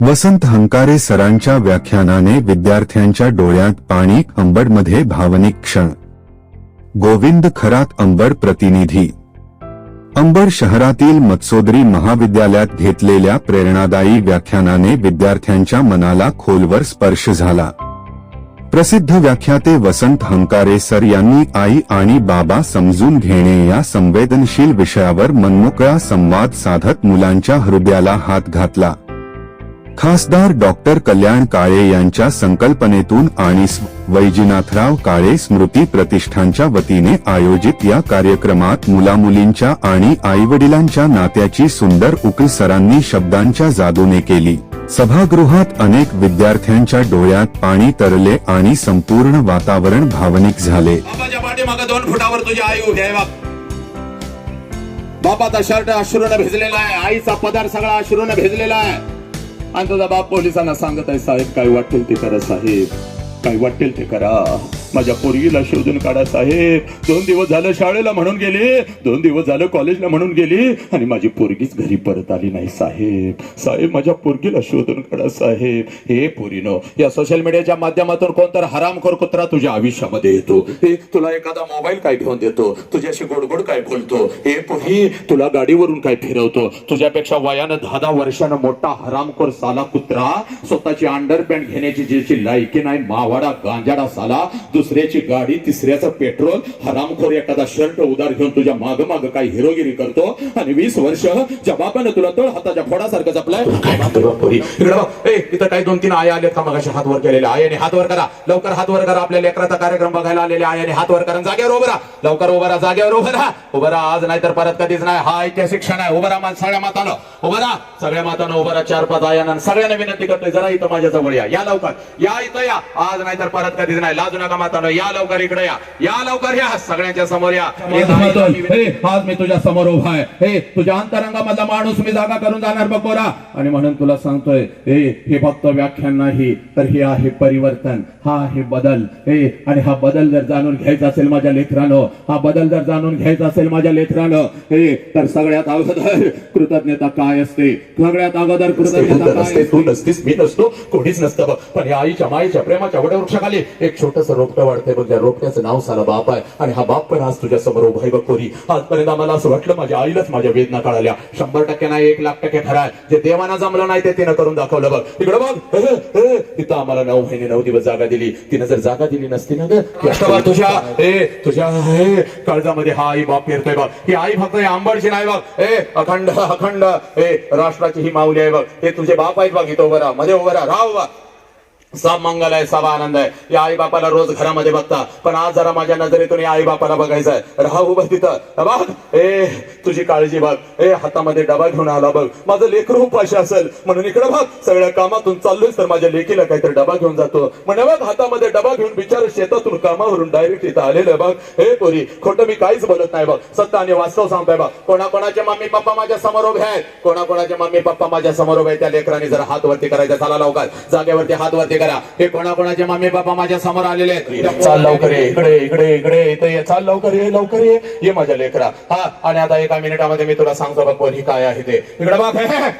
वसंत हंकारे सरांच्या व्याख्यानाने विद्यार्थ्यांच्या डोळ्यात पाणी अंबडमध्ये भावनिक क्षण. गोविंद खरात अंबड प्रतिनिधी. अंबड शहरातील मत्सोदरी महाविद्यालयात घेतलेल्या प्रेरणादायी व्याख्यानाने विद्यार्थ्यांच्या मनाला खोलवर स्पर्श झाला. प्रसिद्ध व्याख्याते वसंत हंकारे सर यांनी आई आणि बाबा समजून घेणे या संवेदनशील विषयावर मनमोकळा संवाद साधत मुलांच्या हृदयाला हात घातला. खासदार डॉक्टर कल्याण काळे यांच्या संकल्पनेतून आणि स्व- वैजनाथराव काळे स्मृती प्रतिष्ठानच्या वतीने आयोजित या कार्यक्रमात मुलामुलींच्या आणि आईवडिलांच्या नात्याची सुंदर उकल सरांनी शब्दांच्या जादूने केली. सभागृहात अनेक विद्यार्थ्यांच्या डोळ्यात पाणी तरले आणि संपूर्ण वातावरण भावनिक झाले. दोन फुटावर तुझी आई उभी आहे शर्ट अश्रून भिजलेला आहे. आईचा पदार सगळा अश्रून भिजलेला आहे. आणि तुझा बाप पोलिसांना सांगत आहे साहेब काय वाटेल ते करा साहेब. काय वाटेल ते करा. माझ्या पोरगीला शोधून काढा साहेब. दोन दिवस झालं शाळेला म्हणून गेली. दोन दिवस झालं कॉलेजला म्हणून गेली. आणि माझी पोरगीच घरी परत आली नाही साहेब. साहेब माझ्या पोरगीला शोधून काढा साहेब. हे पोरीनो या सोशल मीडियाच्या माध्यमातून कोणतर हरामखोर कुत्रा तुझ्या आयुष्यामध्ये येतो. हे तुला एखादा मोबाईल काय घेऊन देतो? तुझ्याशी गोडगोड काय बोलतो? हे पोही तुला गाडीवरून काय फिरवतो? तुझ्यापेक्षा वयानं दहा दहा वर्षानं मोठा हरामखोर साला कुत्रा स्वतःची अंडर पॅन्ट घेण्याची ज्याची लायकी नाही मावाडा गांजाडा साला दुसऱ्याची गाडी तिसऱ्याचं पेट्रोल हरामखोर एखादा शर्ट उदार घेऊन तुझ्या माग माग काही हिरोगिरी करतो. आणि वीस वर्ष ज्या तुला तळ हाताच्या फोडासारखं जपलाय. ए इथं काही दोन तीन आया आल्यात. का मगाशी हात वर केलेले आयाने. हात वर करा. लवकर हात वर करा. आपल्या लेकराचा कार्यक्रम बघायला आलेले आयाने. हात वर करा. जागेवर उभरा लवकर उभं जागेवर उभरा उभरा आज नाही तर परत कधीच नाही. हा ऐतिहासिक क्षण आहे. उभरा सगळ्या मातानं. उभरा सगळ्या मातानं उभं चार पाच आयानं सगळ्यांना विनंती करतोय जरा इथं माझ्या जवळ या. या लवकर. या इथं या. आज नाही तर परत कधीच नाही. लाजू नका मातानं या लवकर इकडे या. या लवकर या. सगळ्यांच्या समोर या. हे, आज मी तुझ्या समोर उभा आहे. हे तुझ्या अंतरंगामधला माणूस मी जागा करून जाणार बकोरा आणि म्हणून तुला सांगतोय हे हे फक्त व्याख्यान नाही तर हे आहे परिवर्तन. हा आहे बदल. हे आणि हा बदल जर जाणून घ्यायचा असेल माझ्या लेकरानं हा बदल जर जाणून घ्यायचा असेल माझ्या लेकरानं हे तर सगळ्यात अगोदर कृतज्ञता काय असते? सगळ्यात अगोदर कृतज्ञता काय नसते तू नसतीस मी नसतो कोणीच नसतं पण या आईच्या माईच्या प्रेमाच्या वटवृक्षाखाली एक छोटस रोपटं वाटतंय बघ त्या रोपट्याचं नाव साला बाप आहे. आणि हा बाप पण आज तुझ्या समोर उभाय बघोरी आजपर्यंत आम्हाला असं वाटलं माझ्या आईलाच माझ्या वेदना कळाल्या. शंभर टक्के नाही एक लाख टक्के खरा आहे. जे देवाना जमलं नाही ते तिनं करून दाखवलं बघ. तिकडं बघ. तिथं आम्हाला नऊ महिने नऊ दिवस जागा दिली. तिनं जर जागा दिली नसती ना ग तुझ्या ए तुझ्या हे काळजामध्ये हा आई बाप फिरतोय बघ. ही आई फक्त आंबडची नाही बघ. हे अखंड अखंड हे राष्ट्राची ही माऊली आहे बघ. हे तुझे बाप आहेत बघ इथं उभं राहा मध्ये उभं राहा. राहा सब मंगल आहे सब आनंद आहे. या आई बापाला रोज घरामध्ये बघता. पण आज जरा माझ्या नजरेतून या आई बापाला बघायचं आहे. राहा उभं तिथं. बघ. ए तुझी काळजी बघ. ए हातामध्ये डबा घेऊन आला बघ. माझं लेकरू उपाशी असेल. म्हणून इकडे बघ. सगळ्या कामातून चाललोय तर माझ्या लेकीला काहीतरी डबा घेऊन जातो. म्हणे बघ हातामध्ये डबा घेऊन बिचार शेतातून कामावरून डायरेक्ट इथं आलेलं बघ. हे पोरी खोटं मी काहीच बोलत नाही बघ. सत्य आणि वास्तव सांगतोय बघ. कोणाकोणाचे मम्मी पप्पा माझ्यासमोर उभे आहेत? कोणाकोणाचे मम्मी पप्पा माझ्यासमोर उभे आहेत? त्या लेकरांनी जरा हात वरती करायचा. झाला लवकर. जागेवरती हात वरती करा. हे कोणाकोणाचे मम्मी पप्पा माझ्यासमोर आलेले आहेत? चाल लवकर ये इकडे इकडे इकडे इथे ये. चाल लवकर ये लवकर ये. ये माझ्या लेकरा. हा आणि आता एका मिनिटामध्ये मी तुला सांगतो बघ कोणी काय आहे ते. इकडे हे, हे.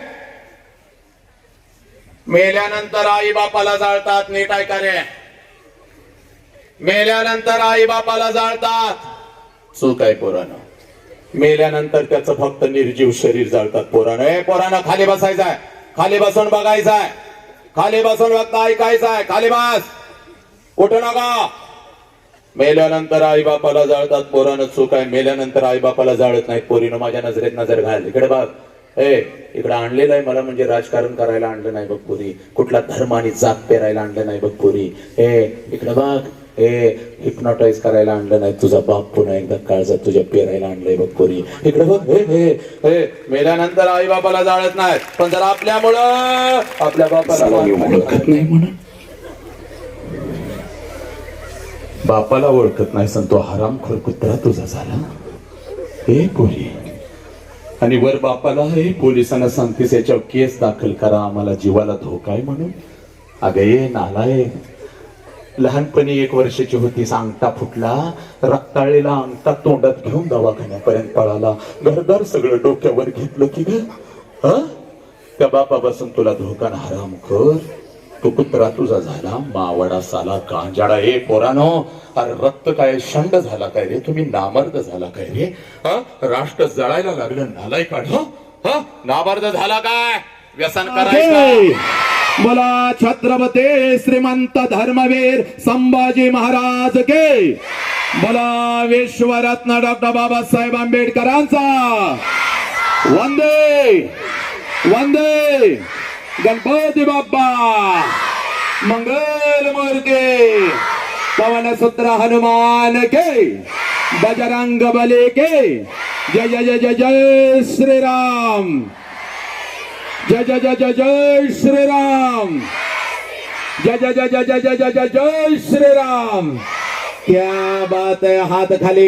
मेल्यानंतर आई बापाला जाळतात नीट ऐका रे. मेल्यानंतर आई बापाला जाळतात. चूक आहे पोरानं. मेल्यानंतर त्याचं फक्त निर्जीव शरीर जाळतात पोरानं. ए पोरानं खाली बसायचं आहे खाली बसून बघायचं आहे खाली बसून बघता ऐकायचं आहे खाली बस. कुठं नका. मेल्यानंतर आई बापाला जाळतात पोरानं चूक आहे मेल्यानंतर आई बापाला जाळत नाही पोरीनं माझ्या नजरेत नजर घाल. इकडे बघ. ए इकडे आणलेलं आहे मला म्हणजे राजकारण करायला आणलं नाही बघ पुरी. कुठला धर्म आणि जात पेरायला आणलं नाही बघ पुरी. ए इकडे बघ. ए हिप्नोटाईज करायला आणलं नाही तुझा बाप पुन्हा एकदा काळजात तुझ्या पेरायला आणलंय बघ पुरी. इकडे बघ हे हे हे मेल्यानंतर आई बापाला जाळत नाही पण जर आपल्यामुळं आपल्या बापाला ओळखत नाही म्हणून. बापाला ओळखत नाही सण तो हरामखोर कुत्रा तुझा झाला. हे पोरी. आणि वर बापाला हे पोलिसांना सांगतेस याच्यावर केस दाखल करा आम्हाला जीवाला धोका आहे म्हणून. अगं ये नालाय लहानपणी एक वर्षाची होती सांगता फुटला. रक्ताळलेला अंगठा तोंडात घेऊन दवाखान्यापर्यंत पळाला. घरदार सगळं डोक्यावर घेतलं की ग त्या बापापासून तुला धोका ना हराम कर तो कुत्रा तुझा झाला मावडा साला गांजाडा ए पोरानो. अरे रक्त काय शंड झाला काय रे? तुम्ही नामर्द झाला काय रे? हा? राष्ट्र जळायला लागलं नालाय काढ हा? नामर्द झाला काय? व्यसन करायचं. बोला छत्रपती श्रीमंत धर्मवीर संभाजी महाराज के. बोला विश्वरत्न डॉक्टर बाबासाहेब आंबेडकरांचा. वंदे वंदे. गणपती बाप्पा. मंगल मूर्ती. पवन सूत्र हनुमान के. बजरंग बले के. जय जय जय जय जय श्रीराम. जय जय जय जय जय श्रीराम। जय जय जय जय जय जय जय जय श्री श्रीराम। क्या बात है हाथ खाली